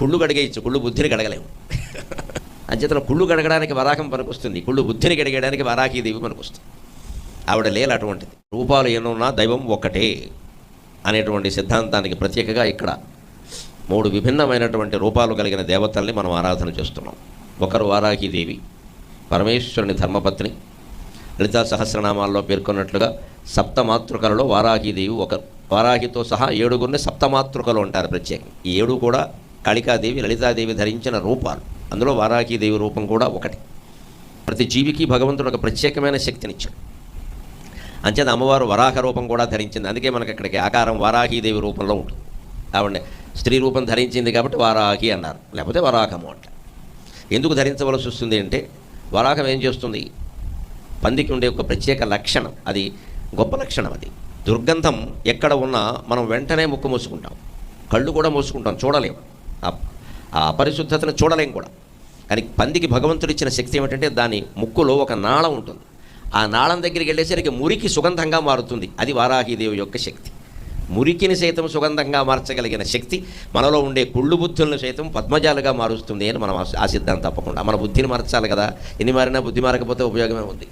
కుళ్ళు గడగేయచ్చు కుళ్ళు బుద్ధిని గడగలేము అంచేతన కుళ్ళు గడగడానికి వరాహం పనికొస్తుంది కుళ్ళు బుద్ధిని గడిగడానికి వరాహీదేవి పనికొస్తుంది ఆవిడ లేలు అటువంటిది. రూపాలు ఎన్నున్నా దైవం ఒక్కటే అనేటువంటి సిద్ధాంతానికి ప్రత్యేకగా ఇక్కడ మూడు విభిన్నమైనటువంటి రూపాలు కలిగిన దేవతల్ని మనం ఆరాధన చేస్తున్నాం. ఒకరు వారాహీదేవి పరమేశ్వరుని ధర్మపత్ని లలితా సహస్రనామాల్లో పేర్కొన్నట్లుగా సప్తమాతృకలలో వారాహీదేవి ఒక వారాహితో సహా ఏడుగురిని సప్తమాతృకలు అంటారు ప్రత్యేకం ఈ ఏడు కూడా కాళికాదేవి లలితాదేవి ధరించిన రూపాలు. అందులో వారాహిదేవి రూపం కూడా ఒకటి. ప్రతి జీవికి భగవంతుడు ఒక ప్రత్యేకమైన శక్తినిచ్చాడు. అంచేత అమ్మవారు వరాహ రూపం కూడా ధరించింది. అందుకే మనకి అక్కడికి ఆకారం వారాహీదేవి రూపంలో ఉంటుంది. ఆవిడ స్త్రీ రూపం ధరించింది కాబట్టి వారాహి అన్నారు. లేకపోతే వరాహము అంట. ఎందుకు ధరించవలసి వస్తుంది అంటే వరాహం ఏం చేస్తుంది? పందికి ఉండే ఒక ప్రత్యేక లక్షణం. అది గొప్ప లక్షణం అది. దుర్గంధం ఎక్కడ ఉన్నా మనం వెంటనే ముక్కు మూసుకుంటాం. కళ్ళు కూడా మూసుకుంటాం. చూడలేము ఆ- అపరిశుద్ధతను చూడలేం కూడా. కానీ పందికి భగవంతుడు ఇచ్చిన శక్తి ఏమిటంటే దాని ముక్కులో ఒక నాళం ఉంటుంది. ఆ నాళం దగ్గరికి వెళ్ళేసరికి మురికి సుగంధంగా మారుతుంది. అది వారాహిదేవి యొక్క శక్తి. మురికిని సైతం సుగంధంగా మార్చగలిగిన శక్తి మనలో ఉండే కుళ్ళు బుద్ధులను సైతం పద్మజాలుగా మారుస్తుంది అని మనం ఆ- ఆశిద్దాం తప్పకుండా. మన బుద్ధిని మార్చాలి కదా. ఎన్ని మారినా బుద్ధి మారకపోతే ఉపయోగమే ఉంది.